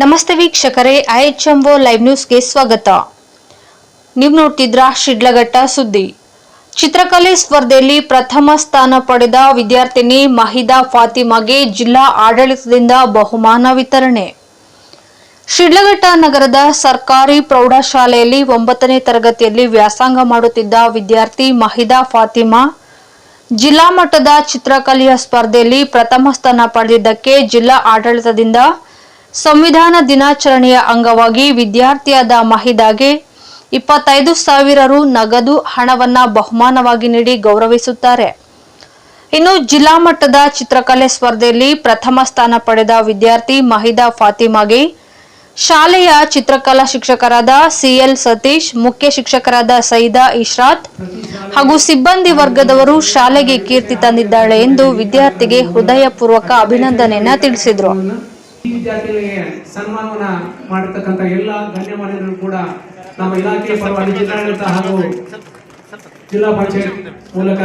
ನಮಸ್ತೆ ವೀಕ್ಷಕರೇ ಐಎಚ್ಎಂಒ ಲೈವ್ ನ್ಯೂಸ್ಗೆ ಸ್ವಾಗತ. ನೀವು ನೋಡ್ತಿದ್ರ ಶಿಡ್ಲಘಟ್ಟ ಸುದ್ದಿ. ಚಿತ್ರಕಲೆ ಸ್ಪರ್ಧೆಯಲ್ಲಿ ಪ್ರಥಮ ಸ್ಥಾನ ಪಡೆದ ವಿದ್ಯಾರ್ಥಿನಿ ಮಹಿದಾ ಫಾತಿಮಾಗೆ ಜಿಲ್ಲಾ ಆಡಳಿತದಿಂದ ಬಹುಮಾನ ವಿತರಣೆ. ಶಿಡ್ಲಘಟ್ಟ ನಗರದ ಸರ್ಕಾರಿ ಪ್ರೌಢಶಾಲೆಯಲ್ಲಿ ಒಂಬತ್ತನೇ ತರಗತಿಯಲ್ಲಿ ವ್ಯಾಸಂಗ ಮಾಡುತ್ತಿದ್ದ ವಿದ್ಯಾರ್ಥಿ ಮಹಿದಾ ಫಾತಿಮಾ, ಜಿಲ್ಲಾ ಮಟ್ಟದ ಚಿತ್ರಕಲೆಯ ಸ್ಪರ್ಧೆಯಲ್ಲಿ ಪ್ರಥಮ ಸ್ಥಾನ ಪಡೆದಿದ್ದಕ್ಕೆ ಜಿಲ್ಲಾ ಆಡಳಿತದಿಂದ ಸಂವಿಧಾನ ದಿನಾಚರಣೆಯ ಅಂಗವಾಗಿ ವಿದ್ಯಾರ್ಥಿಯಾದ ಮಹಿದಾಗೆ ಇಪ್ಪತ್ತೈದು ಸಾವಿರ ರು ನಗದು ಹಣವನ್ನ ಬಹುಮಾನವಾಗಿ ನೀಡಿ ಗೌರವಿಸುತ್ತಾರೆ. ಇನ್ನು ಜಿಲ್ಲಾ ಮಟ್ಟದ ಚಿತ್ರಕಲೆ ಸ್ಪರ್ಧೆಯಲ್ಲಿ ಪ್ರಥಮ ಸ್ಥಾನ ಪಡೆದ ವಿದ್ಯಾರ್ಥಿ ಮಹಿದಾ ಫಾತಿಮಾಗೆ ಶಾಲೆಯ ಚಿತ್ರಕಲಾ ಶಿಕ್ಷಕರಾದ ಸಿಎಲ್ ಸತೀಶ್, ಮುಖ್ಯ ಶಿಕ್ಷಕರಾದ ಸೈದಾ ಇಶ್ರಾತ್ ಹಾಗೂ ಸಿಬ್ಬಂದಿ ವರ್ಗದವರು ಶಾಲೆಗೆ ಕೀರ್ತಿ ತಂದಿದ್ದಾಳೆ ಎಂದು ವಿದ್ಯಾರ್ಥಿಗೆ ಹೃದಯಪೂರ್ವಕ ಅಭಿನಂದನೆಯನ್ನ ತಿಳಿಸಿದರು. ವಿದ್ಯಾರ್ಥಿಗಳಿಗೆ ಸನ್ಮಾನವನ್ನ ಮಾಡಿರ್ತಕ್ಕಂಥ ಎಲ್ಲ ಗಣ್ಯಮಾನ್ಯರು ಕೂಡ ನಮ್ಮ ಇಲಾಖೆಯ ಪರವಾಗಿ ಜಿಲ್ಲಾಡಳಿತ ಹಾಗೂ ಜಿಲ್ಲಾ ಪಂಚಾಯತ್ ಮೂಲಕ